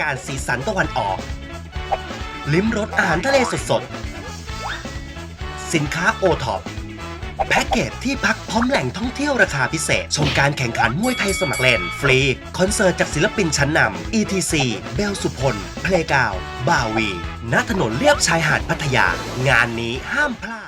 กาลสีสันตะวันออก ลิ้มรสอาหารทะเลสดๆ สินค้าโอท็อปแพ็กเกจที่พักพร้อมแหล่งท่องเที่ยวราคาพิเศษ ชมการแข่งขันมวยไทยสมัครเล่น ฟรี คอนเสิร์ตจากศิลปินชั้นนำ ETC เบลสุพล เพลงาว บาวี ณ ถนนเลียบชายหาดพัทยา งานนี้ห้ามพลาด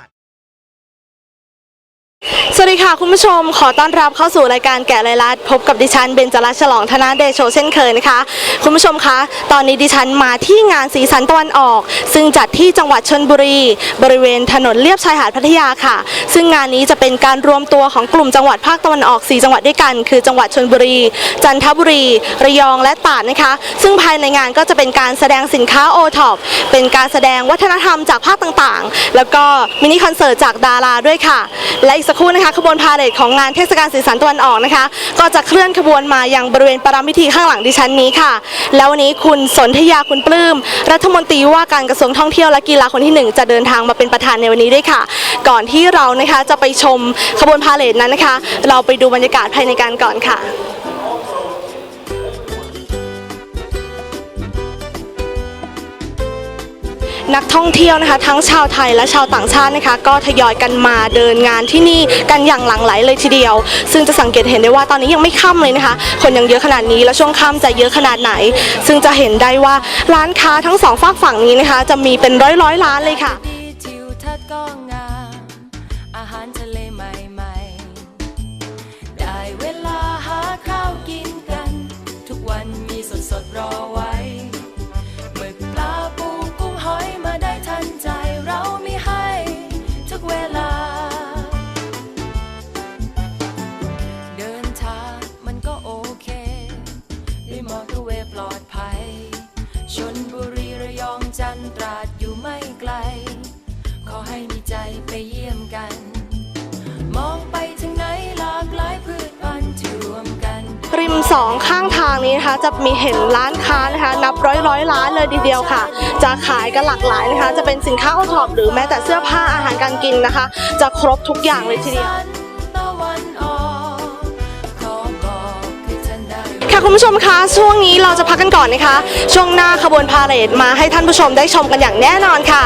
วัสดีค่ะคุณผู้ชมขอต้อนรับเข้าสู่รายการแกะรายลัดพบกับดิฉันเบนจรัสฉลองธนาเดโชเช่นเคยนะคะ คุณผู้ชมคะ ตอนนี้ดิฉันมาที่งานสีสันตะวันออก ซึ่งจัดที่จังหวัดชนบุรี บริเวณถนนเลียบชายหาดพัทยาค่ะ ซึ่งงานนี้จะเป็นการรวมตัวของกลุ่มจังหวัดภาคตะวันออก 4 จังหวัดด้วยกัน คือจังหวัดชนบุรี จันทบุรี ระยองและตราดนะคะ ซึ่งภายในงานก็จะเป็นการแสดงสินค้าโอท็อปเป็นการแสดงวัฒนธรรมจากภาคต่างๆ แล้วก็มินิคอนเสิร์ตจากดาราด้วยค่ะ และอีกสักครู่นะคะขบวนพาเหรดของงานเทศกาลสีสันตะวันออกนะคะ ก็จะเคลื่อนขบวนมายังบริเวณประรำพิธีข้างหลังดิฉันนี้ค่ะ แล้ววันนี้คุณสนธยาคุณปลื้มรัฐมนตรีว่าการกระทรวงท่องเที่ยวและกีฬาคนที่หนึ่งจะเดินทางมาเป็นประธานในวันนี้ด้วยค่ะ ก่อนที่เรานะคะจะไปชมขบวนพาเหรดนั้นนะคะ เราไปดูบรรยากาศภายในการก่อนค่ะ นักท่องเที่ยวนะคะ ทั้งชาวไทยและชาวต่างชาตินะคะ ก็ทยอยกันมาเดินงานที่นี่กันอย่างหลั่งไหลเลยทีเดียว ซึ่งจะสังเกตเห็นได้ว่าตอนนี้ยังไม่ค่ำเลยนะคะ คนยังเยอะขนาดนี้แล้วช่วงค่ำจะเยอะขนาดไหน ซึ่งจะเห็นได้ว่าร้านค้าทั้งสองฝากฝั่งนี้นะคะ จะมีเป็นร้อยร้อยร้านเลยค่ะ มีเห็นร้านค้านะคะ นับร้อยร้อยร้านเลยทีเดียวค่ะ จะขายกันหลากหลายนะคะ จะเป็นสินค้าโอท็อปหรือแม้แต่เสื้อผ้าอาหารการกินนะคะ จะครบทุกอย่างเลยทีเดียวค่ะคุณผู้ชมคะช่วงนี้เราจะพักกันก่อนนะคะ ช่วงหน้าขบวนพาเหรดมาให้ท่านผู้ชมได้ชมกันอย่างแน่นอนค่ะ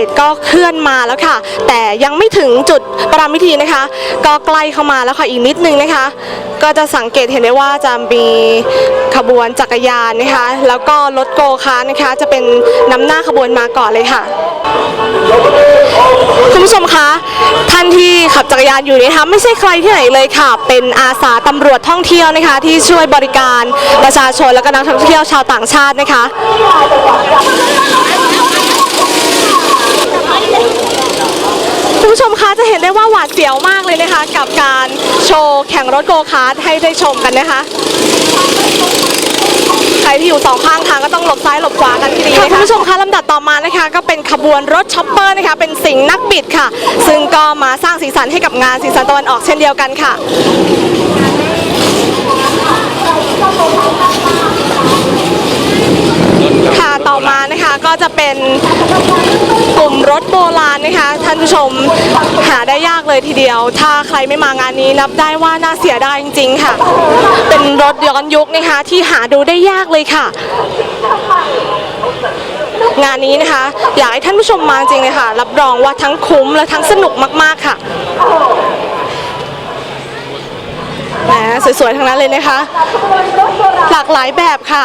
วนพาเหรดก็เคลื่อนมาแล้วค่ะ แต่ยังไม่ถึงจุดประรำพิธีนะคะ ก็ใกล้เข้ามาแล้วค่ะอีกนิดนึงนะคะ ก็จะสังเกตเห็นได้ว่าจะมีขบวนจักรยานนะคะ แล้วก็รถโกคาร์ทนะคะ จะเป็นนำหน้าขบวนมาก่อนเลยค่ะคุณผู้ชมคะท่านที่ขับจักรยานอยู่นี้นะคะไม่ใช่ใครที่ไหนเลยค่ะ เป็นอาสาตำรวจท่องเที่ยวนะคะ ที่ช่วยบริการประชาชนและก็นักท่องเที่ยวชาวต่างชาตินะคะ คุณผู้ชมคะจะเห็นได้ว่าหวาดเสียวมากเลยนะคะ กับการโชว์แข่งรถโกคาร์ทให้ได้ชมกันนะคะ ใครที่อยู่สองข้างทางก็ต้องหลบซ้ายหลบขวากันทีดีนะคะคุณผู้ชมคะลำดับต่อมานะคะ ก็เป็นขบวนรถช็อปเปอร์นะคะ เป็นสิงห์นักบิดค่ะ ซึ่งก็มาสร้างสีสันให้กับงานสีสันตะวันออกเช่นเดียวกันค่ะต่อมานะคะ ก็จะเป็นกลุ่มรถโบราณนะคะ ท่านผู้ชมหาได้ยากเลยทีเดียว ถ้าใครไม่มางานนี้นับได้ว่าน่าเสียดายจริง ๆ ค่ะ เป็นรถย้อนยุคนะคะ ที่หาดูได้ยากเลยค่ะ งานนี้นะคะ อยากให้ท่านผู้ชมมาจริงเลยค่ะ รับรองว่าทั้งคุ้มและทั้งสนุกมากๆค่ะแหมสวยๆทั้งนั้นเลยนะคะ หลากหลายแบบค่ะ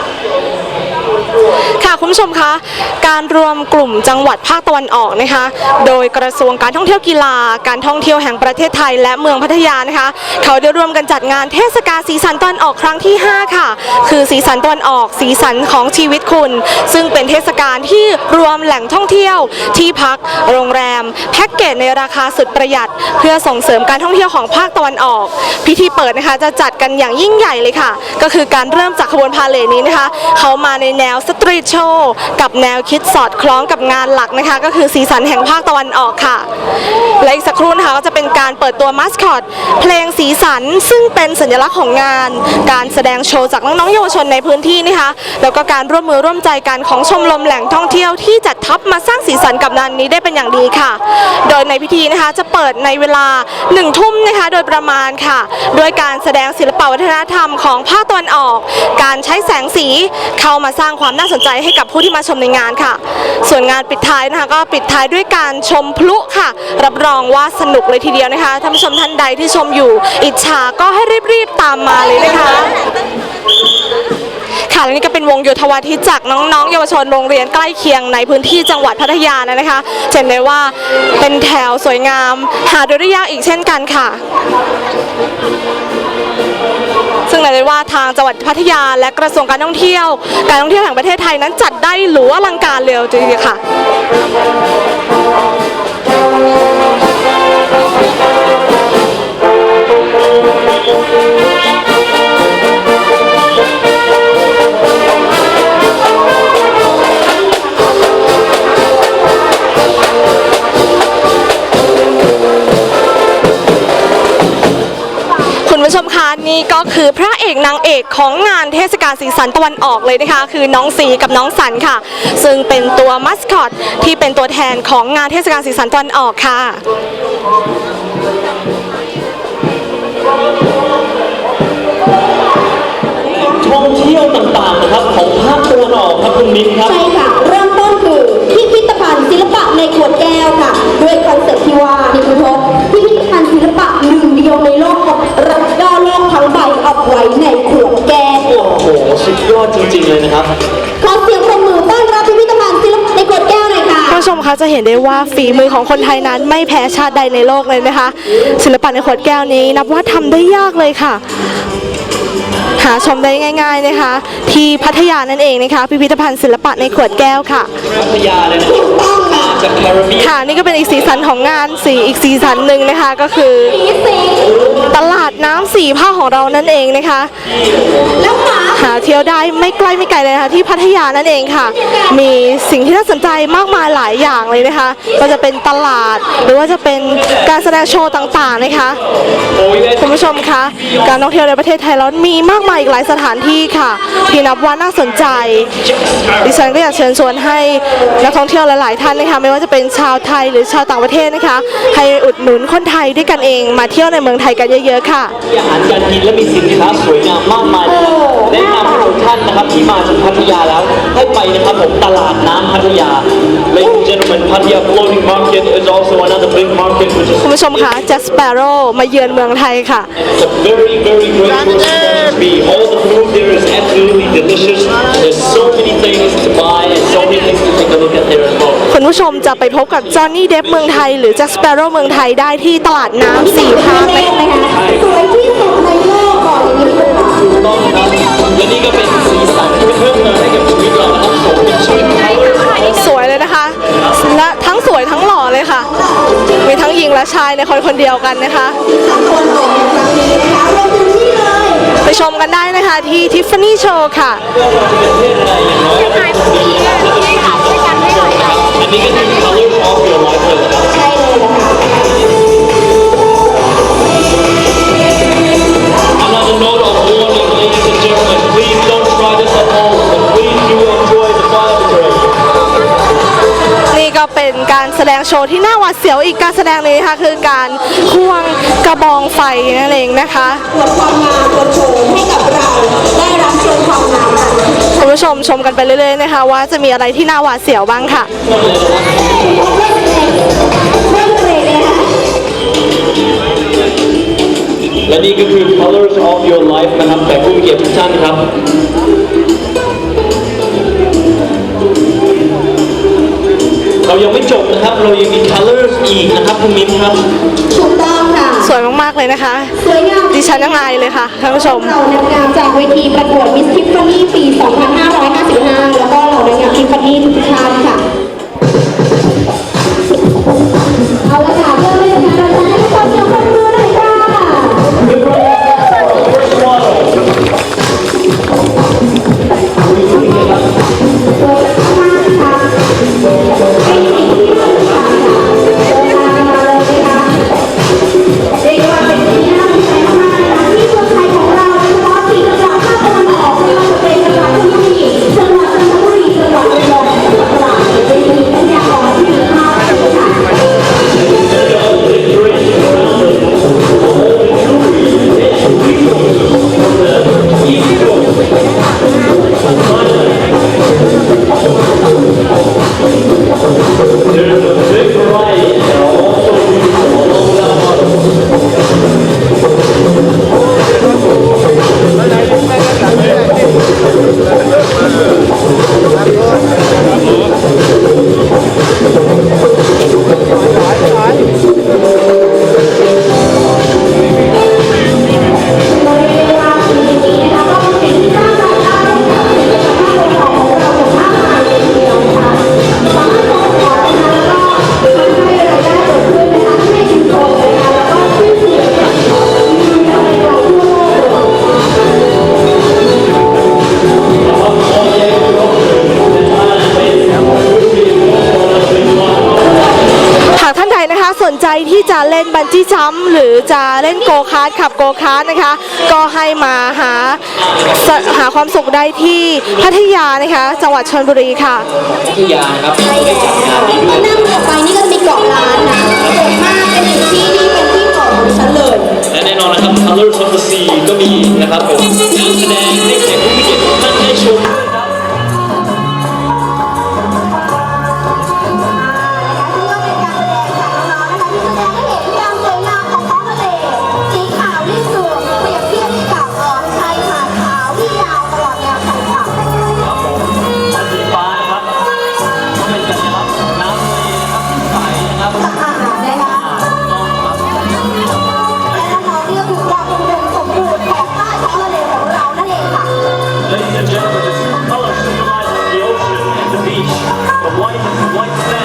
ค่ะคุณผู้ชมคะการรวมกลุ่มจังหวัดภาคตะวันออกนะคะ โดยกระทรวงการท่องเที่ยวกีฬา การท่องเที่ยวแห่งประเทศไทย และเมืองพัทยานะคะ เขาได้ร่วมกันจัดงานเทศกาลสีสันตะวันออกครั้งที่ 5 ค่ะ คือสีสันตะวันออกสีสันของชีวิตคุณ ซึ่งเป็นเทศกาลที่รวมแหล่งท่องเที่ยว ที่พักโรงแรม แพ็กเกจในราคาสุดประหยัด เพื่อส่งเสริมการท่องเที่ยวของภาคตะวันออก พิธีเปิดนะคะจะจัดกันอย่างยิ่งใหญ่เลยค่ะ ก็คือการเริ่มจากขบวนพาเหรดนี้นะคะ เขามาในแนวสตรีทโชว์กับแนวคิดสอดคล้องกับงานหลักนะคะ ก็คือสีสันแห่งภาคตะวันออกค่ะ และอีกสักครู่นะคะก็จะเป็นการเปิดตัวมัสคอตเพลงสีสันซึ่งเป็นสัญลักษณ์ของงาน การแสดงโชว์จากน้องๆเยาวชนในพื้นที่นะคะ แล้วก็การร่วมมือร่วมใจกันของชมรมแหล่งท่องเที่ยวที่จัดทัพมาสร้างสีสันกับงานนี้ได้เป็นอย่างดีค่ะ โดยในพิธีนะคะจะเปิดในเวลาหนึ่งทุ่มนะคะโดยประมาณค่ะด้วยการแสดงศิลปวัฒนธรรมของภาคตะวันออก การใช้แสงสีเข้ามาสร้างางความน่าสนใจให้กับผู้ที่มาชมในงานค่ะ ส่วนงานปิดท้ายนะคะก็ปิดท้ายด้วยการชมพลุค่ะ รับรองว่าสนุกเลยทีเดียวนะคะท่านผู้ชมท่านใดที่ชมอยู่ อิจฉาก็ให้รีบๆตามมาเลยนะคะ ค่ะและนี่ก็เป็นวงโยธวาทิตจากน้องๆ เยาวชนโรงเรียนใกล้เคียงในพื้นที่จังหวัดพัทยานะคะจะเห็นได้ว่าเป็นแถวสวยงาม หาดูได้ยากอีกเช่นกันค่ะ ซึ่งเลยว่าทางจังหวัดพัทยา และกระทรวงการท่องเที่ยว การท่องเที่ยวแห่งประเทศไทยนั้นจัดได้หรูอลังการเลยทีเดียวค่ะคุณ คะนี่ก็คือพระเอกนางเอกของงานเทศกาลสีสันตะวันออกเลยนะคะ คือน้องสีกับน้องสันค่ะ ซึ่งเป็นตัวมัสคอตที่เป็นตัวแทนของงานเทศกาลสีสันตะวันออกค่ะท่องเที่ยวต่างๆนะครับของภาคตะวันออกครับคุณมิ้นครับใช่ค่ะ เริ่มต้นคือพิพิธภัณฑ์ศิลปะในขวดแก้วค่ะ ด้วยคอนเซ็ปต์ที่ว่านี่คุณพบ งเดียวในโลกรักย่อโลกทั้งใบเอาไว้ในขวดแก้วโอ้โหสุดยอดจริงๆเลยนะครับ ขอเสียงปรบมือต้อนรับพิพิธภัณฑ์ศิลปะในขวดแก้วหน่อยค่ะท่านผู้ชมคะจะเห็นได้ว่าฝีมือของคนไทยนั้นไม่แพ้ชาติใดในโลกเลยนะคะ ศิลปะในขวดแก้วนี้นับว่าทำได้ยากเลยค่ะหาชมได้ง่าย ๆนะคะ ที่พัทยานั่นเองนะคะ พิพิธภัณฑ์ศิลปะในขวดแก้วค่ะ พัทยาเลยนะ ค่ะนี่ก็เป็นอีกสีสันของงานสีอีกสีสันหนึ่งนะคะก็คือตลาดน้ำสีผ้าของเรานั่นเองนะคะแล้วมา เที่ยวได้ไม่ใกล้ไม่ไกลเลยนะคะที่พัทยานั่นเองค่ะ มีสิ่งที่น่าสนใจมากมายหลายอย่างเลยนะคะก็จะเป็นตลาด หรือว่าจะเป็นการแสดงโชว์ต่างๆนะคะคุณผู้ชมคะการท่องเที่ยวในประเทศไทยแล้วมีมากมายอีกหลายสถานที่ค่ะ ที่นับว่าน่าสนใจ ดิฉันก็อยากเชิญชวนให้นักท่องเที่ยวหลายๆท่านนะคะ ไม่ว่าจะเป็นชาวไทยหรือชาวต่างประเทศนะคะ ให้อุดหนุนคนไทยด้วยกันเองมาเที่ยวในเมืองไทยกันเยอะ ๆ ค่ะมีอาหารการกินและมีสินค้าสวยงามมากมายนะครับแนะนำให้ทุกท่านนะครับที่มาถึงพัทยาแล้ว ให้ไปนะครับผมตลาดน้ำพัทยา Ladies and gentlemen Pattaya Floating Market is also another big market which is คุณผู้ชมคะจัสเปโร่มาเยือนเมืองไทยค่ะ It's a very, very great tourist attraction. All the food there is absolutely delicious. There's so many things to buy and so many things to take a look at there as well. คุณผู้ชมจะไปพบกับจอห์นนี่เดฟเมืองไทย หรือแจ็คสเปโร่เมืองไทยได้ที่ตลาดน้ำสี่ภาคเล็กนะคะ สวยที่สุดในโลกบอกอย่างนี้เลยค่ะต้องครับ และนี่ก็เป็นสีสันที่เพิ่มเติมให้กับชีวิตเรานะครับสมเป็นชื่อสวยเลยนะคะและทั้งสวยทั้งหล่อเลยค่ะ มีทั้งหญิงและชายในคนคนเดียวกันนะคะตะวันออกในครั้งนี้นะคะรวมถึงนี่เลยไปชมกันได้นะคะที่ทิฟฟานี่โชว์ค่ะอันนี้ก็คือ colors of your life เลยนะครับใช่เลยนะคะ ชว์ที่น่าหวาดเสียวอีกการแสดงหนี้นะคะคือการควงกระบองไฟนั่นเองนะคะอวดความงามอวดโฉมให้กับเราได้รับชมความงามกันคุณผู้ชมชมกันไปเรื่อยๆนะคะ ว่าจะมีอะไรที่น่าหวาดเสียวบ้างค่ะเริ่มเลยนะคะและนี่ก็คือ colors of your life นะครับแต่ผู้มีเกียรติทุกท่านครับ ยังไม่จบนะครับ เรายังมี colors อีกนะครับคุณมิ้นครับ ถูกต้องค่ะ สวยมากๆเลยนะคะ สวยงามดิฉันยังอายเลยค่ะท่านผู้ชม เรานางงามจากเวทีประ ก็ให้มาหาหาความสุขได้ที่พัทยานะคะ จังหวัดชลบุรีค่ะพัทยาครับได้แล้วนั่งต่อไปนี่ก็จะมีเกาะล้านนะสวยมากเป็นที่ที่เป็นที่เกาะของฉันเลยและแน่นอนนะครับ Color Fantasy ก็มีนะครับผมการแสดงให้แขกผู้มีเกียรติทุกท่านได้ชม white flag.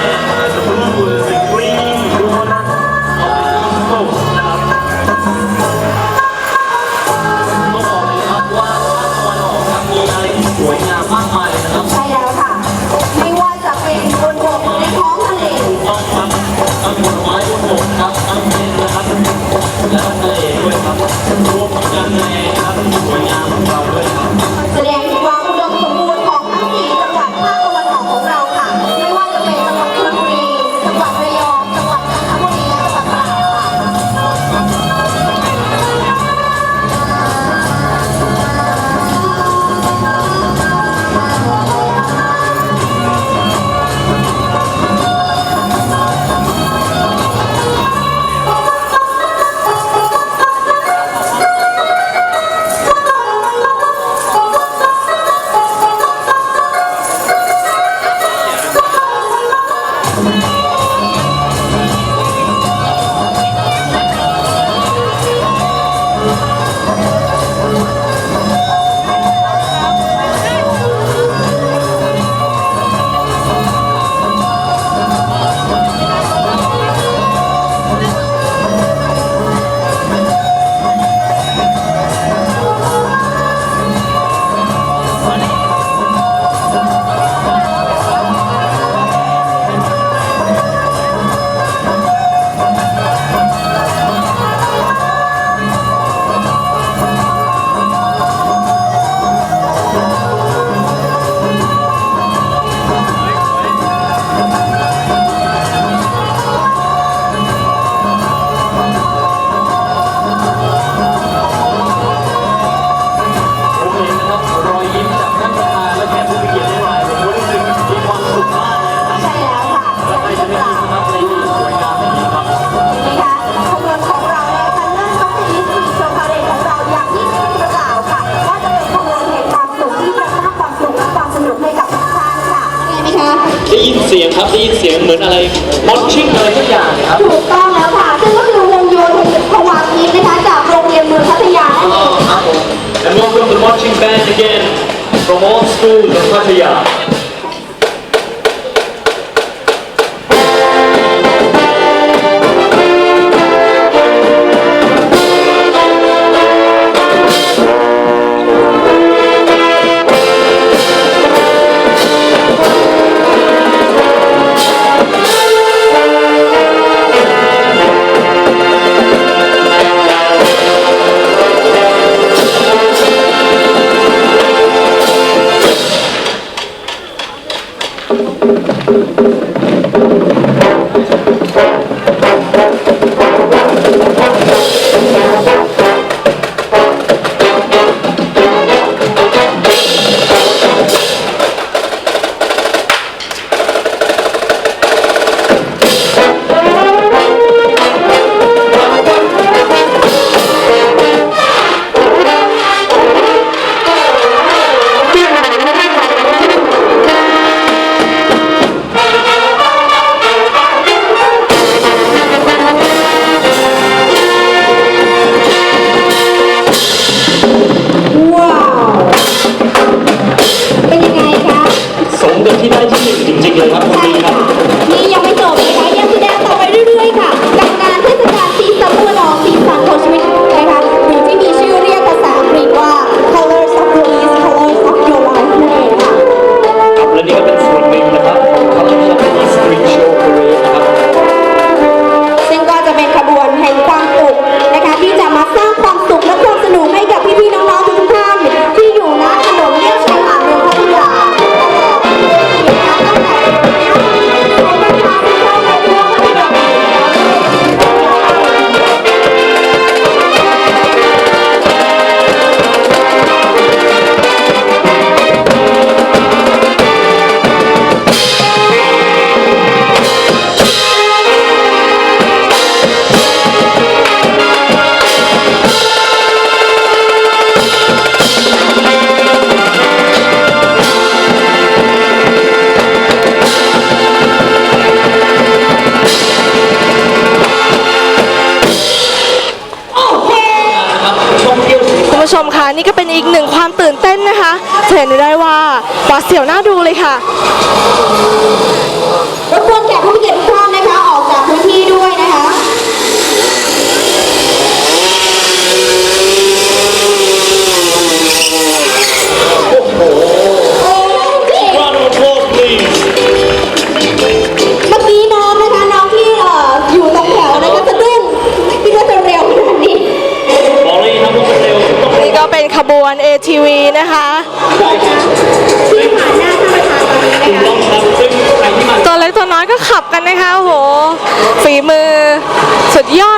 เลยค่ะ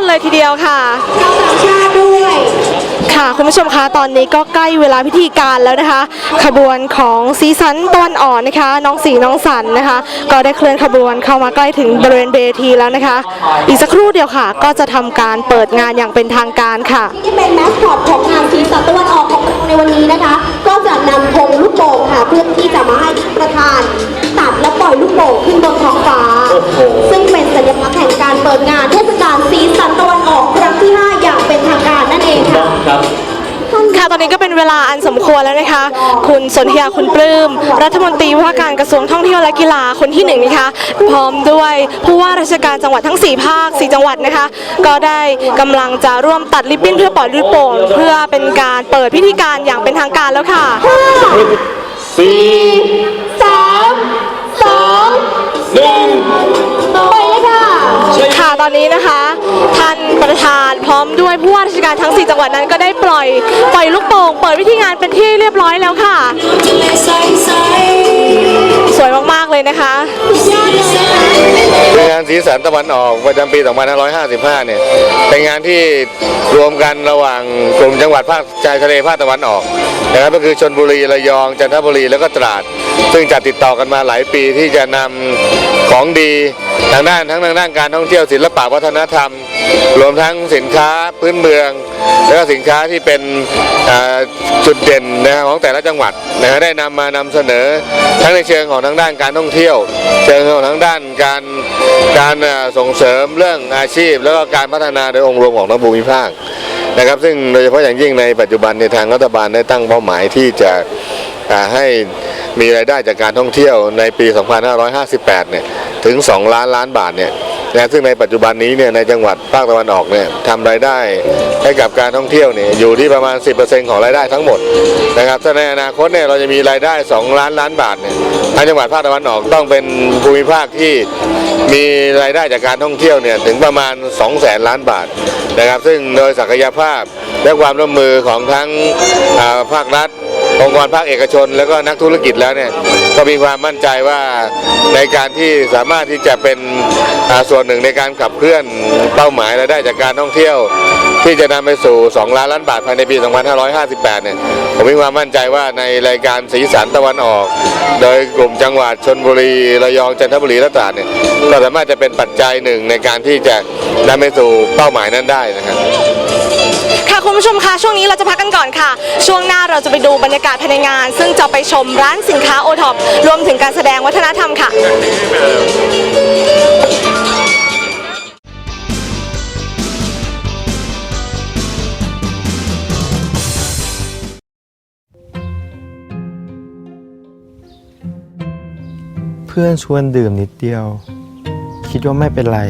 เลยทีเดียวค่ะชาวต่างชาติด้วยค่ะคุณผู้ชมคะตอนนี้ก็ใกล้เวลาพิธีการแล้วนะคะ ขบวนของสีสันตะวันอ่อนนะคะ น้องสีน้องสันนะคะ ก็ได้เคลื่อนขบวนเข้ามาใกล้ถึงบริเวณเวทีแล้วนะคะ อีกสักครู่เดียวค่ะ ก็จะทำการเปิดงานอย่างเป็นทางการค่ะที่เป็นแมสคอตของงานสีสันตะวันออกของเราในวันนี้นะคะ ก็จะนำธงลูกโป่งค่ะเพื่อที่จะมาให้ประธานตัดและปล่อยลูก ก็เป็นเวลาอันสมควรแล้วนะคะ คุณสนธยาคุณปลื้ม รัฐมนตรีว่าการกระทรวงท่องเที่ยวและกีฬาคนที่หนึ่งนะคะ พร้อมด้วยผู้ว่าราชการจังหวัดทั้ง 4 ภาค 4 จังหวัดนะคะ ก็ได้กำลังจะร่วมตัดริบบิ้นเพื่อปล่อยลูกโป่งเพื่อเป็นการเปิดพิธีการอย่างเป็นทางการแล้วค่ะสี่สามสองหนึ่ง ค่ะตอนนี้นะคะท่านประธานพร้อมด้วยผู้ว่าราชการทั้ง 4 จังหวัดนั้นก็ได้ปล่อยปล่อยลูกโป่งเปิดพิธีงานเป็นที่เรียบร้อยแล้วค่ะ สวยมากๆเลยนะคะเป็นงานสีสันตะวันออกประจำปี 2555 เนี่ย เป็นงานที่รวมกันระหว่างกลุ่มจังหวัดภาคชายทะเลภาคตะวันออกนะครับก็คือชนบุรีระยองจันทบุรีแล้วก็ตราด ซึ่งจัดติดต่อกันมาหลายปีที่จะนำของดีทางด้านทั้งทางด้านการท่องเที่ยวศิลปะวัฒนธรรม รวมทั้งสินค้าพื้นเมือง แล้วก็สินค้าที่เป็นจุดเด่นนะของแต่ละจังหวัดนะได้นำมานำเสนอทั้งในเชิงของทั้งด้านการท่องเที่ยว เชิงชนทั้งด้านการการส่งเสริมเรื่องอาชีพ แล้วก็การพัฒนาโดยองค์รวมของทั้งภูมิภาคนะครับ ซึ่งโดยเฉพาะอย่างยิ่งในปัจจุบันในทางรัฐบาลได้ตั้งเป้าหมายที่จะให้มีรายได้จากการท่องเที่ยวในปี 2558 เนี่ย ถึง 2 ล้านล้านบาท เนี่ย นะซึ่งในปัจจุบันนี้เนี่ยในจังหวัดภาคตะวันออกเนี่ยทำรายได้ให้กับการท่องเที่ยวเนี่ยอยู่ที่ประมาณ 10%ของรายได้ทั้งหมดนะครับถ้าในอนาคตเนี่ยเราจะมีรายได้ 2 ล้านล้านบาทเนี่ยทางจังหวัดภาคตะวันออกต้องเป็นภูมิภาคที่มีรายได้จากการท่องเที่ยวเนี่ยถึงประมาณ2แสนล้านบาทนะครับ ซึ่งโดยศักยภาพและความร่วมมือของทั้งภาครัฐ องค์กรภาคเอกชน แล้วก็นักธุรกิจแล้วเนี่ยก็มีความมั่นใจว่าในการที่สามารถที่จะเป็นส่วนหนึ่งในการขับเคลื่อนเป้าหมายรายได้จากการท่องเที่ยว ที่จะนำไปสู่ 2 ล้านล้านบาทภายในปี 2558 เนี่ยผมมีความมั่นใจว่าในรายการสีสันตะวันออก โดยกลุ่มจังหวัดชนบุรีระยองจันทบุรีและตราดเนี่ยก็สามารถจะเป็นปัจจัยหนึ่งในการที่จะนำไปสู่เป้าหมายนั้นได้นะครับ ค่ะคุณผู้ชมคะช่วงนี้เราจะพักกันก่อนค่ะ ช่วงหน้าเราจะไปดูบรรยากาศภายในงาน ซึ่งจะไปชมร้านสินค้าโอท็อปรวมถึงการแสดงวัฒนธรรมค่ะเพื่อนชวนดื่มนิดเดียว คิดว่าไม่เป็นไร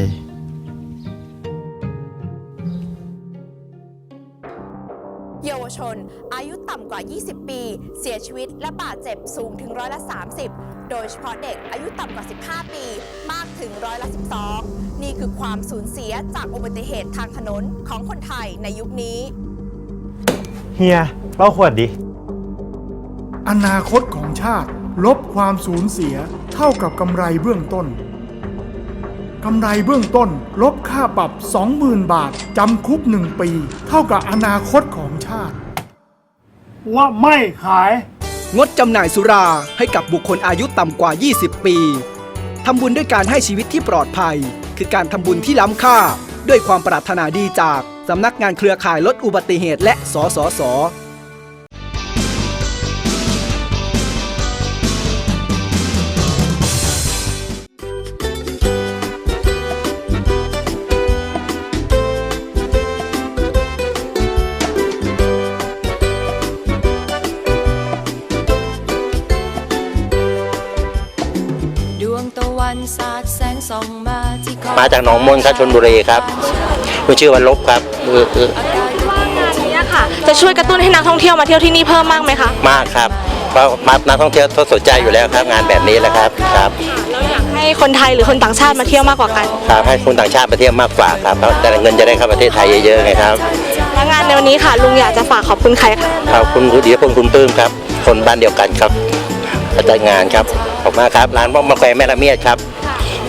เสียชีวิตและบาดเจ็บสูงถึงร้อยละ 30 โดยเฉพาะเด็กอายุต่ำกว่า 15 ปี มากถึงร้อยละ 12 นี่คือความสูญเสียจากอุบัติเหตุทางถนนของคนไทยในยุคนี้ เฮียเล่าขวดดิ อนาคตของชาติ ลบความสูญเสียเท่ากับกำไรเบื้องต้นกำไรเบื้องต้น ลบค่าปรับ 20,000 บาท จำคุก 1 ปี เท่ากับอนาคตของชาติ ว่าไม่ขาย งดจำหน่ายสุราให้กับบุคคลอายุต่ำกว่า 20 ปีทำบุญด้วยการให้ชีวิตที่ปลอดภัย คือการทำบุญที่ล้ำค่า ด้วยความปรารถนาดีจากสำนักงานเครือข่ายลดอุบัติเหตุและสสส มาจากหนองมนครับชนบุรีครับคุณชื่อวันลบครับคือคือว่างานนี้ค่ะ จะช่วยกระตุ้นให้นักท่องเที่ยวมาเที่ยวที่นี่เพิ่มมากไหมคะมากครับเพราะมานักท่องเที่ยวเขาสนใจอยู่แล้วครับ งานแบบนี้แหละครับครับเราอยากให้คนไทยหรือคนต่างชาติมาเที่ยวมากกว่ากันครับให้คนต่างชาติมาเที่ยวมากกว่าครับเพราะแต่เงินจะได้เข้าประเทศไทยเยอะๆไงครับและงานในวันนี้ค่ะลุงอยากจะฝากขอบคุณใครคะขอบคุณคุณเดียพงศ์คุณปลื้มครับ คนบ้านเดียวกันครับอาจารย์งานครับขอบคุณมากครับร้านมะมะแขวนแม่ละเมียดครับ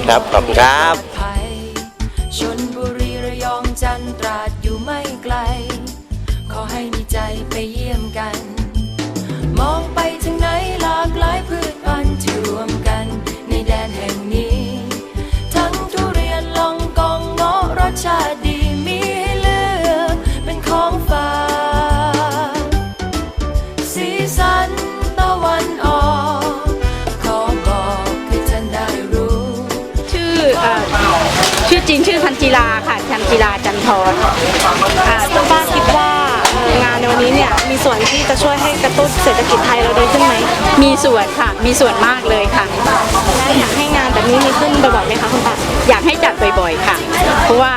ครับขอบคุณครับ กีฬาจันทรอ่าคุณป้าคิดว่างานในวันนี้เนี่ยมีส่วนที่จะช่วยให้กระตุ้นเศรษฐกิจไทยเราดีขึ้นไหม มีส่วนค่ะ มีส่วนมากเลยค่ะ และอยากให้งานแบบนี้มีขึ้นบ่อยๆไหมคะคุณป้าอยากให้จัดบ่อยๆค่ะ เพราะว่า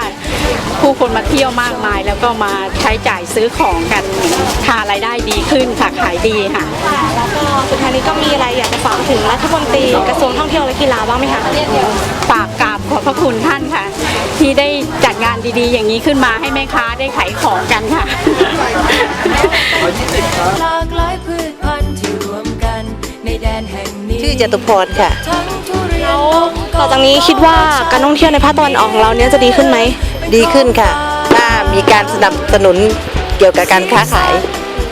ผู้คนมาเที่ยวมากมาย แล้วก็มาใช้จ่ายซื้อของกันหารายได้ดีขึ้นค่ะขายดีค่ะ แล้วก็สุดท้ายนี้ก็มีอะไรอยากจะฝากถึงรัฐมนตรีกระทรวงท่องเที่ยวและกีฬาบ้างไหมคะฝากกราบขอบพระคุณท่านค่ะ ที่ได้จัดงานดีๆ อย่างนี้ขึ้นมาให้แม่ค้าได้ขายของกันค่ะ หลากหลายพืชพัน จตุพรค่ะทั้งทุเรียนแล้วลงกต่อองจากนี้คิดว่าการท่องเที่ยวในภาคตะวันออกของเราเนี่ยจะดีขึ้นไหม ดีขึ้นค่ะ ถ้ามีการสนับสนุนเกี่ยวกับการค้าขาย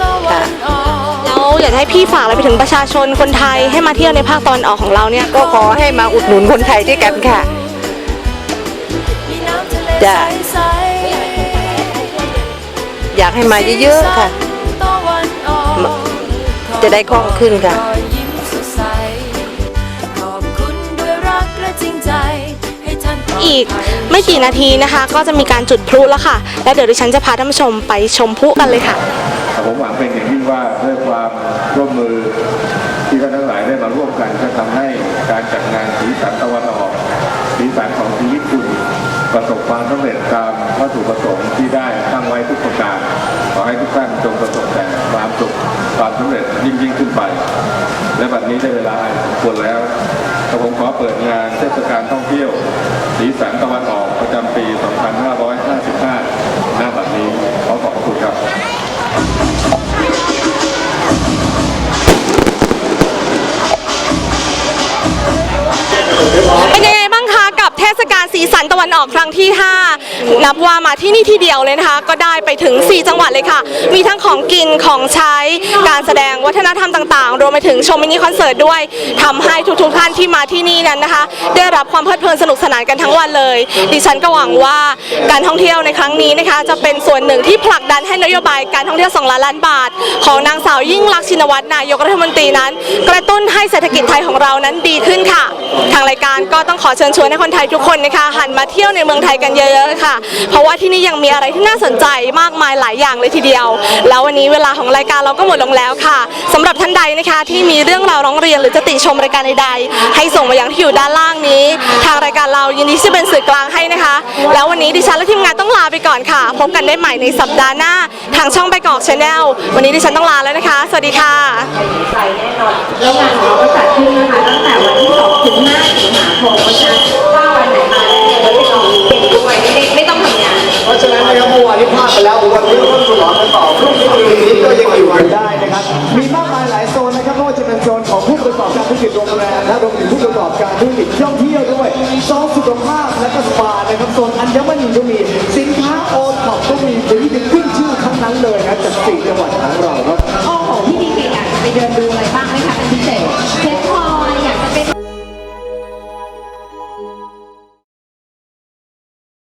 ตะวันออกแล้วอยากจะให้พี่ฝากอะไรไปถึงประชาชนคนไทยให้มาเที่ยวในภาคตะวันออกของเราเนี่ยก็ขอให้มาอุดหนุนคนไทยด้วยกันค่ะมีน้ำทะเลจ้ะใสอยากให้มาเยอะๆค่ะตะวันออกจะได้คล่องขึ้นค่ะ อีกไม่กี่นาทีนะคะ ก็จะมีการจุดพลุแล้วค่ะ แล้วเดี๋ยวดิฉันจะพาท่านผู้ชมไปชมพลุกันเลยค่ะ ผมหวังเป็นอย่างยิ่งว่าด้วยความร่วมมือที่ท่านทั้งหลายได้มาร่วมกันจะทำให้การจัดงานสีสันตะวันออก สีสันของชีวิตคุณประสบความสำเร็จตามวัตถุประสงค์ที่ได้ตั้งไว้ทุกประการขอให้ทุกท่านจงประสบแต่ความสุขความสำเร็จยิ่งยิ่งขึ้นไป และบัดนี้ได้เวลาอันสมควรแล้ว ระผมขอเปิดงานเทศกาลท่องเที่ยว สีสันตะวันออกประจำปี 2555 หน้าบัดนี้ขอขอบคุณครับเป็นยังไงบ้างคะกับเทศกาลสีสันตะวันออกครั้งที่ 5 นับว่ามาที่นี่ที่เดียวเลยนะคะ ก็ได้ไปถึง 4 จังหวัดเลยค่ะ มีทั้งของกินของใช้การแสดงวัฒนธรรมต่างๆ รวมไปถึงชมมินิคอนเสิร์ตด้วยทำให้ทุกๆท่านที่มาที่นี่นั้นนะคะ ได้รับความเพลิดเพลินสนุกสนานกันทั้งวันเลย ดิฉันก็หวังว่าการท่องเที่ยวในครั้งนี้นะคะ จะเป็นส่วนหนึ่งที่ผลักดันให้นโยบายการท่องเที่ยว2ล้านล้านบาท ของนางสาวยิ่งลักษณ์ชินวัตรนายกรัฐมนตรีนั้น กระตุ้นให้เศรษฐกิจไทยของเรานั้นดีขึ้นค่ะ ทางรายการก็ต้องขอเชิญชวนให้คนไทยทุกคนนะคะหันมาเที่ยวในเมืองไทยกันเยอะๆค่ะเพราะว่าที่นี่ยังมีอะไรที่น่าสนใจมากมายหลายอย่างเลยทีเดียว แล้ววันนี้เวลาของรายการเราก็หมดลงแล้วค่ะสำหรับท่านใดนะคะ ที่มีเรื่องราวร้องเรียนหรือจะติชมรายการใดๆ ให้ส่งมายังที่อยู่ด้านล่างนี้ ทางรายการเรายินดีที่จะเป็นสื่อกลางให้นะคะ แล้ววันนี้ดิฉันและทีมงานต้องลาไปก่อนค่ะ พบกันได้ใหม่ในสัปดาห์หน้าทางช่องใบกอกชาแนลวันนี้ดิฉันต้องลาแล้วนะคะ สวัสดีค่ะใจแน่นอนแล้วงานของเราก็จัดขึ้นนะคะตั้งแต่วันที่2ถึง5สิงหาคมเพราะฉะถ้าวันไหนมาแล้ว เด็กด้วยไม่ได้ไม่ต้องทำงานเพราะฉะนั้นนะครับเมื่อวานที่พลาดไปแล้ววันนี้ต้องฉลองกันต่อพรุ่งนี้วันนี้ก็ยังอยู่กันได้นะครับมีมากมายหลายโซนนะครับไม่ว่าจะเป็นโซนของผู้ประกอบการธุรกิจโรงแรมนะรวมถึงผู้ประกอบการธุรกิจท่องเที่ยวด้วยโซนสุขภาพและก็สปานะครับโซนอัญมณีก็มีสินค้าโอท็อปก็มีเป็นที่ขึ้นชื่อทั้งนั้นเลยนะจากสี่จังหวัดของเราครับอ๋อพี่ดีเก่งอะไปเดินดู